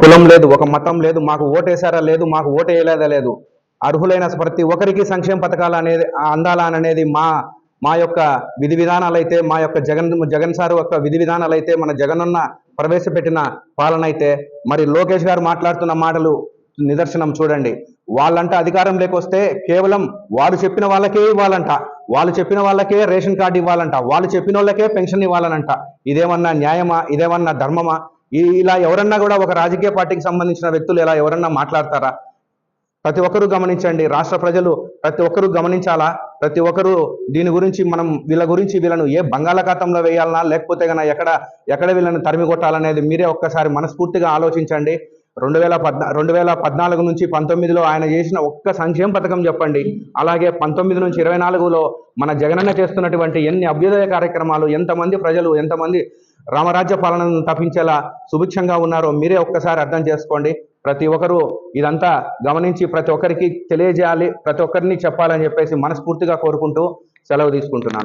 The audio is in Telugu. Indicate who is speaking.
Speaker 1: కులం లేదు ఒక మతం లేదు మాకు ఓటేసారా లేదు మాకు ఓటేయలేదా లేదు. అర్హులైన ప్రతి ఒక్కరికి సంక్షేమ పథకాలు అనేది అందాలా అనేది మా మా యొక్క విధి విధానాలు అయితే మా యొక్క జగన్ జగన్ సార్ యొక్క విధి విధానాలు అయితే మన జగనన్న ప్రవేశపెట్టిన పాలన అయితే మరి లోకేష్ గారు మాట్లాడుతున్న మాటలు నిదర్శనం చూడండి. వాళ్ళంట అధికారం లేకొస్తే కేవలం వారు చెప్పిన వాళ్ళకే ఇవ్వాలంట. వాళ్ళు చెప్పిన వాళ్ళకే రేషన్ కార్డు ఇవ్వాలంట. వాళ్ళు చెప్పిన వాళ్ళకే పెన్షన్ ఇవ్వాలనంట. ఇదేమన్నా న్యాయమా? ఇదేమన్నా ధర్మమా? ఇలా ఎవరన్నా కూడా ఒక రాజకీయ పార్టీకి సంబంధించిన వ్యక్తులు ఇలా ఎవరన్నా మాట్లాడతారా? ప్రతి ఒక్కరూ గమనించండి రాష్ట్ర ప్రజలు ప్రతి ఒక్కరూ గమనించాలా? ప్రతి ఒక్కరూ దీని గురించి మనం వీళ్ళ గురించి వీళ్ళను ఏ బంగాళాఖాతంలో వేయాలన్నా లేకపోతే కన్నా ఎక్కడ ఎక్కడ వీళ్ళని తరిమి కొట్టాలనేది మీరే ఒక్కసారి మనస్ఫూర్తిగా ఆలోచించండి. రెండు వేల పద్నా రెండు వేల పద్నాలుగు నుంచి పంతొమ్మిదిలో ఆయన చేసిన ఒక్క సంక్షేమ పథకం చెప్పండి. అలాగే పంతొమ్మిది నుంచి ఇరవై నాలుగులో మన జగనన్న చేస్తున్నటువంటి ఎన్ని అభ్యుదయ కార్యక్రమాలు ఎంతమంది ప్రజలు ఎంతమంది రామరాజ్య పాలనను తప్పించేలా సుభిక్షంగా ఉన్నారో మీరే ఒక్కసారి అర్థం చేసుకోండి. ప్రతి ఒక్కరూ ఇదంతా గమనించి ప్రతి ఒక్కరికి తెలియజేయాలి ప్రతి ఒక్కరిని చెప్పాలని చెప్పేసి మనస్ఫూర్తిగా కోరుకుంటూ సెలవు తీసుకుంటున్నాను.